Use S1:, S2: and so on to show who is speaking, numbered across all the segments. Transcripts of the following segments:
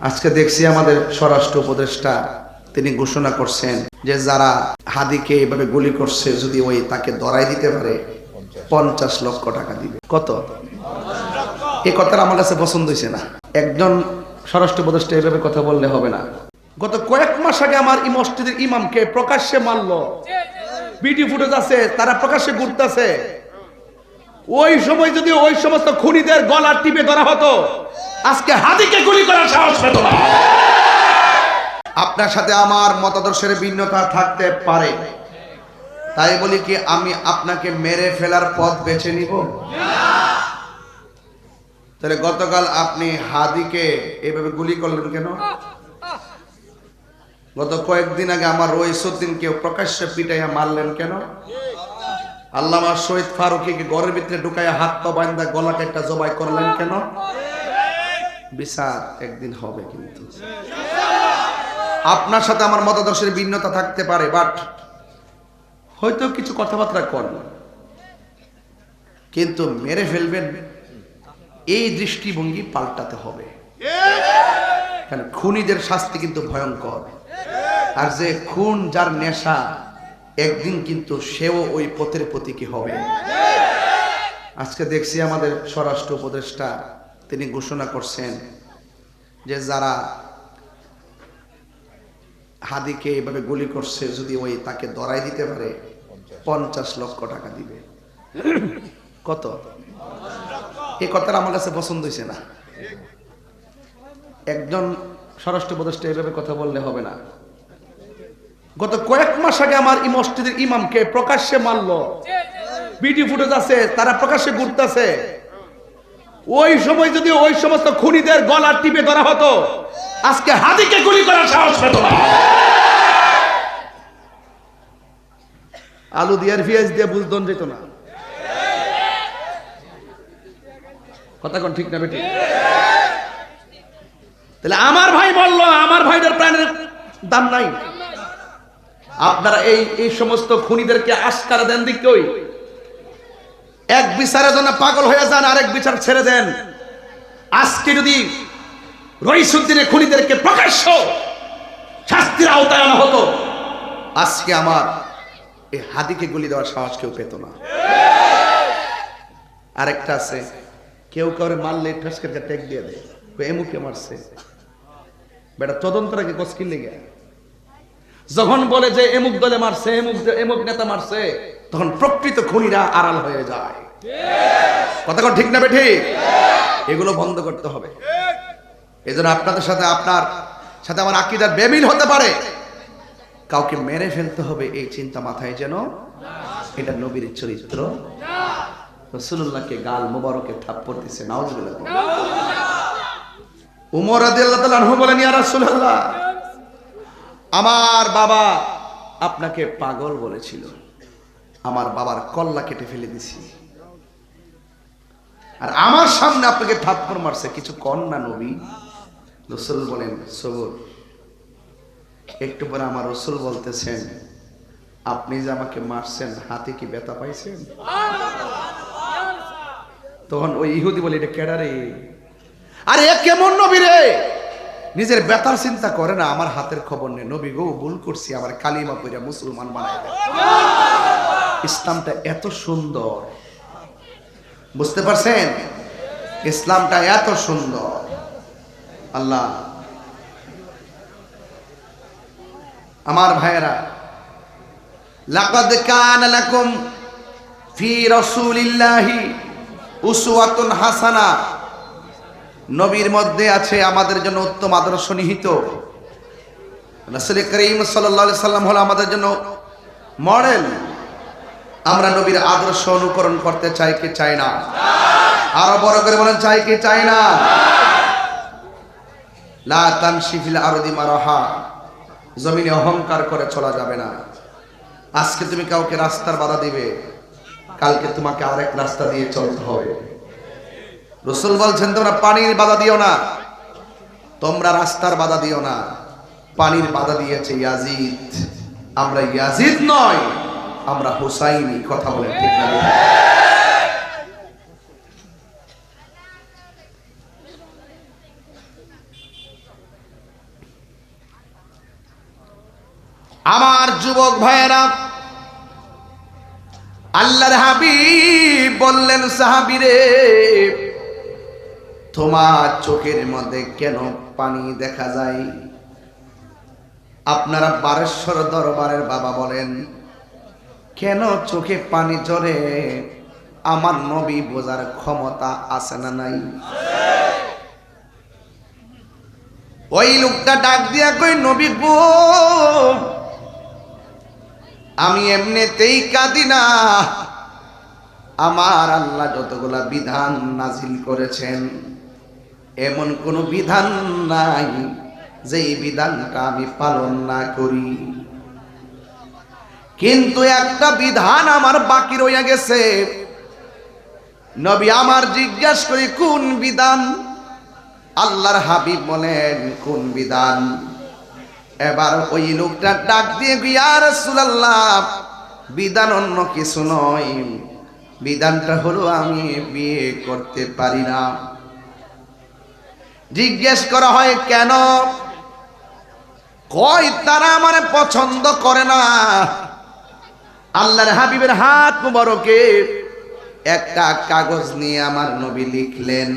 S1: আজকে দেখছি আমাদের স্বরাষ্ট্র উপদেষ্টা, তিনি ঘোষণা করছেন যে যারা হাদিকে এভাবে গুলি করছে, যদি ওই তাকে ধরাই দিতে পারে, পঞ্চাশ লক্ষ টাকা দিবে। কত? এই কথাটা আমার কাছে পছন্দ হয়েছে না। একজন স্বরাষ্ট্র উপদেষ্টা এভাবে কথা বললে হবে না। গত কয়েক মাস আগে আমার এই মসজিদের ইমামকে প্রকাশ্যে মারলো। বিডি ফুটেজ আছে, তারা প্রকাশ্যে ঘুরতেছে। ওই সময় যদি ওই সমস্ত খুনিদের গলা টিপে ধরা হতো আজকে হাদিকে গুলি করার সাহস পেত না। আপনার সাথে আমার মতাদর্শের ভিন্নতা থাকতে পারে। তাই বলি কি, আমি আপনাকে মেরে ফেলার পথ বেছে নিব। তাহলে গতকাল আপনি হাদিকে এভাবে গুলি করলেন কেন? গত কয়েকদিন আগে আমার রইসুদ্দিনকে প্রকাশ্যে পিটাইয়া মারলেন কেন? আল্লামা শহীদ ফারুকিকে ঘরের ভিতরে ঢুকাইয়া হাত পা বান্ধা গলা একটা জবাই করলেন কেন? বিচার একদিন হবে কিন্তু। আপনার সাথে আমার মতাদর্শের ভিন্নতা থাকতে পারে বাট হয়তো কিছু কথাবার্তা করেন কিন্তু মেরে ফেলবেন, এই দৃষ্টিভঙ্গি পাল্টাতে হবে। কারণ খুনিদের শাস্তি কিন্তু ভয়ঙ্কর। আর যে খুন, যার নেশা, একদিন কিন্তু সেও ওই পথের প্রতীকী হবে। আজকে দেখছি আমাদের স্বরাষ্ট্র উপদেষ্টা তিনি ঘোষণা করছেন যে যারা হাদিকে এভাবে গুলি করছে যদি ওই তাকে ধরাই দিতে পারে পঞ্চাশ লক্ষ টাকা দিবে। কত? এই কথাটা আমার কাছে পছন্দ হয়েছে না। একজন স্বরাষ্ট্র উপদেষ্টা এভাবে কথা বললে হবে না। গত কয়েক মাস আগে আমার এই মসজিদের ইমামকে প্রকাশ্যে মারলো। ভিডিও ফুটেজ আছে তারা প্রকাশ্যে ঘুরতেছে। ওই সময় যদি ওই সমস্ত খুনিদের গলা টিপে ধরা হতো, আজকে হাদিকে গুলি করার সাহস পেত না। আলু দিয়ে পেঁয়াজ দিয়ে বুঝদন যেত না। কথা কোন ঠিক না বেটি তাহলে আমার ভাই বলল, আমার ভাইদের প্রাণের দাম নাই। আপনারা এই এই সমস্ত খুনিদেরকে আস্কারা দেন দিক কই এক বিচারের জন্য পাগল হয়ে যান, আরেক বিচার ছেড়ে দেন। আজকে যদি রইসুদ্দিনের খুনিদেরকে প্রকাশ্য শাস্তির আওতায় আনা হতো, আজকে আমার এই হাদিকে গুলি দেওয়ার সাহস কেউ পেত না। আরেকটা আছে, কেউ কাউরে মারলে ঠাসকের টেক দিয়ে দেয়। এমুকে মারছে। বেটা তদন্তটাকে কসকিল লেগে। যখন বলে যে এমুক দলে মারছে, এমুক এমুক নেতা মারছে তখন প্রকৃত খুনিরা আড়াল হয়ে যায়। কথা ঠিক না বেঠি? এগুলো বন্ধ করতে হবে। এই জন্য আপনাদের সাথে আপনার, সাথে আমার আকিদার বেমিল হতে পারে। কাউকে মেরে ফেলতে হবে এই চিন্তা মাথায় যেন এটা নবীর চরিত্র। রসুল্লাহকে গাল মোবারকে থাপ্পড় দিছে, নাউজুবিল্লাহ। উমর তাআলা আনহু বলেন, ইয়া রাসূলুল্লাহ, আমার বাবা আপনাকে পাগল বলেছিল। আমার বাবার কল্লা কেটে ফেলে দিছি। আর আমার সামনে আপনাকে থাপ্পড় মারছে। কিছু কন না নবী। রসুল বলেন, সবর, একটু পরে আমার রসুল বলতেছেন, আপনি যে আমাকে মারছেন, হাতে কি ব্যথা পাইছেন? তখন ওই ইহুদি বলে, এটা কেডারে আরে কেমন নবী রে? নিজের ব্যথার চিন্তা করে না, আমার হাতের খবর নেই নবী গো, ভুল করছি, আমার কালিমা পইরা মুসলমান বানাই ইসলামটা এত সুন্দর। বুঝতে পারছেন? ইসলামটা এত সুন্দর। আল্লাহ। আমার ভাইয়েরা, লাকাদ কানা লাকুম ফি রাসূলিল্লাহি উসওয়াতুন হাসানা। নবীর মধ্যে আছে আমাদের জন্য উত্তম আদর্শ নিহিত। রাসূল করিম সাল্লাল্লাহু আলাইহি সাল্লাম হলো আমাদের জন্য মডেল। আমরা নবীর আদর্শ অনুকরণ করতে চাই কি চাই না? আরও বড় করে বলেন, চাই কি চাই না? লা তামশি ফিল আরদি মারাহা। জমিনে অহংকার করে চলা যাবে না। আজকে তুমি কাউকে রাস্তার বাধা দিবে, কালকে তোমাকে আরেক রাস্তা দিয়ে চলতে হবে। রসুল বলছেন, তোমরা পানির বাধা দিও না। তোমরা রাস্তার বাধা দিও না। পানির বাধা দিয়েছে ইয়াজিদ। আমরা ইয়াজিদ নয়। আমরা হোসাইনি কথা বলেন ঠিক না আমার যুবক ভাইয়েরা, আল্লাহর হাবিব বললেন, সাহাবিরে, তোমার চোখের মধ্যে কেন পানি দেখা যায়? আপনারা বারেশ্বর দরবারের বাবা বলেন কেন চোখে পানি ঝরে? আমার নবী বোঝার ক্ষমতা আছে না নাই? ওই লোকটা ডাক দিয়া কই নবী গো, আমি এমনিতেই কাঁদি না। আমার আল্লাহ যতগুলা বিধান নাজিল করেছেন, এমন কোনো বিধান নাই যেই বিধানটা আমি পালন না করি। কিন্তু একটা বিধান আমার বাকি রইয়া গেছে। নবী আমার জিজ্ঞাসা করি, কোন বিধান? আল্লাহর হাবিব বলেন, কোন বিধান? এবার ওই লোকটা ডাক দিয়ে গিয়া রাসূলুল্লাহ, বিধান অন্য কিছু নয়। বিধানটা হলো আমি বিয়ে করতে পারি না। জিজ্ঞেস করা হয়, কেন? কয়, তারা আমার পছন্দ করে না। আল্লাহর হাবিবের হাত মুবারকে একটা কাগজ নিয়ে আমার নবী লিখলেন।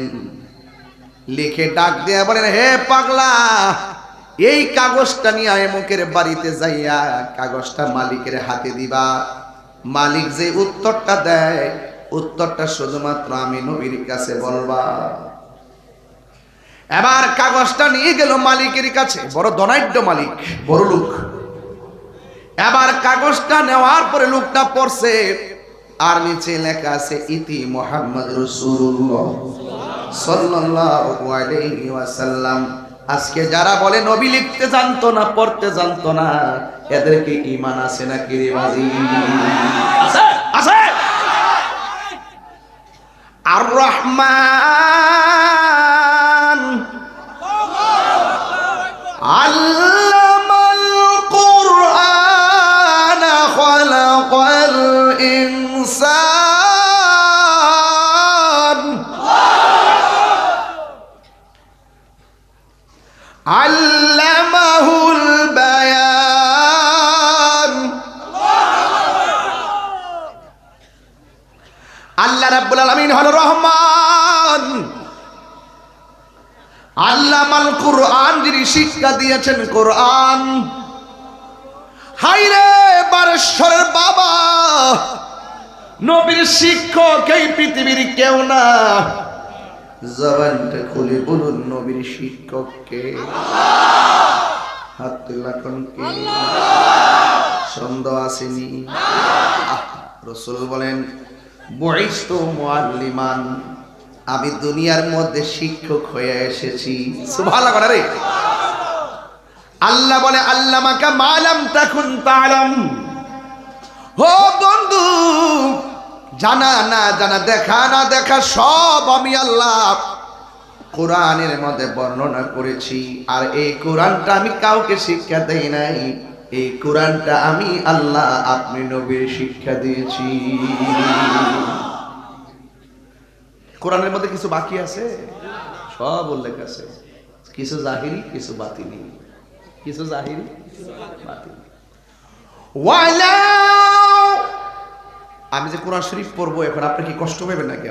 S1: লিখে ডাক দিয়ে বলেন, হে পাগলা, এই কাগজটা নিয়ে এমুকের বাড়িতে যাইয়া, কাগজটা মালিকের হাতে দিবা। মালিক যে উত্তরটা দেয়, উত্তরটা শুধুমাত্র আমি নবীর কাছে বলবা। এবার কাগজটা নিয়ে গেল মালিকের কাছে, বড় ধনাঢ্য মালিক, বড় লোক। এবার কাগজটা নেওয়ার পরে লোকটা পড়ছে, আর নিচে লেখা আছে, ইতি মোহাম্মদ রসুল্লাহ আজকে যারা বলে নবী লিখতে জানতো না, পড়তে জানতো না, এদেরকে ঈমান আছে না কি রে বাজি আছে আর রহমান আল্লামাল আল্লাহ রাব্বুল আলামিন হলো রহমান। আল্লামাল কুরআন যিনি শিক্ষা দিয়েছেন কোরআন। হাইরে বারেশ্বরের বাবা, নবীর শিক্ষক এই পৃথিবীর কেউ না। জবানটা খুলে বলুন, নবীর শিক্ষককে হাত তুলা কে? সন্দেহ আসেনি। রসুল বলেন বয়স্ত আমি দুনিয়ার মধ্যে শিক্ষক হয়ে এসেছি। সুভালা করে রে। আল্লাহ বলে আল্লাহ মালাম তখন তালাম। হো বন্ধু, জানা না জানা, দেখা না দেখা, সব আমি আল্লাহ। কোরআনের মধ্যে বর্ণনা করেছি, আর এই কোরআনটা আমি কাউকে শিক্ষা দেই নাই। এই কোরআনটা আমি আল্লাহ, আপনি নবীর শিক্ষা দিয়েছি। কোরআনের মধ্যে কিছু বাকি আছে? সব উল্লেখ আছে। কিছু জাহিরি, কিছু বাতিনি কিছু জাহিরি আমি যে কোরআন শরীফ পড়ব এখন, আপনি কি কষ্ট পাবেন নাকি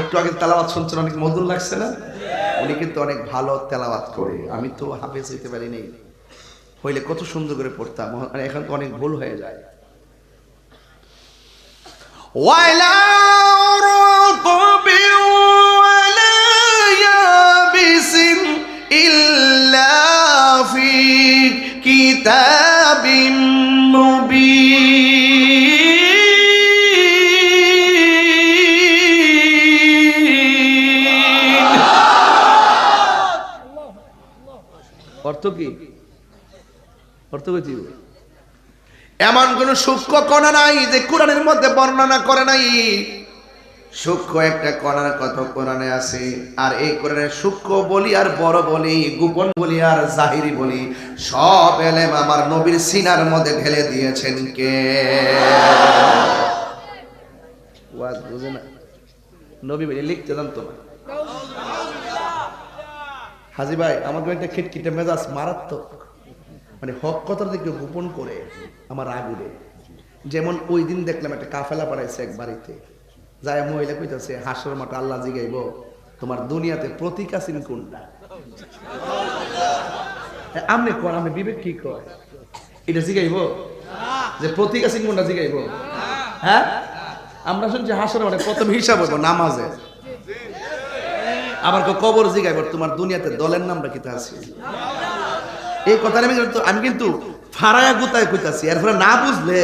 S1: একটু আগে তেলাওয়াত শুনছেন, অনেক মধুর লাগছে না? উনি কিন্তু অনেক ভালো তেলাওয়াত করে। আমি তো হাফেজ হইতে পারি নাই। হইলে কত সুন্দর করে পড়তাম। আর এখন তো অনেক ভুল হয়ে যায়। কিতাবিম অর্থ এমন কোন সূক্ষ্ম কণা নাই যে কোরআনের মধ্যে বর্ণনা করে নাই। সূক্ষ্ম একটা কণার কথা কোরআনে আছে। আর এই কোরআনের সূক্ষ্ম বলি আর বড় বলি, গোপন বলি আর জাহিরি বলি, সব এলেম আমার নবীর সিনার মধ্যে ঢেলে দিয়েছেন কে? ওয়াজ বুঝে না। নবী বলি লিখতে জানতো না। হাজি ভাই আমাকে একটা খিটখিটে মেজাজ মারাত্মক। মানে হক কথাটা দিকে গোপন করে আমার উঠে যেমন ওই দিন দেখলাম একটা কাফেলা পাঠাইছে এক বাড়িতে। যায় মহিলা কইতাছে হাসর মাঠে আল্লাহ জিগাইব, তোমার দুনিয়াতে প্রতীক আছেন কোনটা? আমনে কর আমি বিবেক কি কয়? এটা জিগাইব? যে প্রতীক আছেন কোনটা জিগাইব? হ্যাঁ? আমরা শুনছি হাসর মাঠে প্রথম হিসাব হইব, নামাজে। আবার কবর জিগাইব তোমার দুনিয়াতে দলের নামটা কিতা আছে। এই কথাটা আমি আমি কিন্তু ফারায়া গুতায় কইতাছি। এরপরে না বুঝলে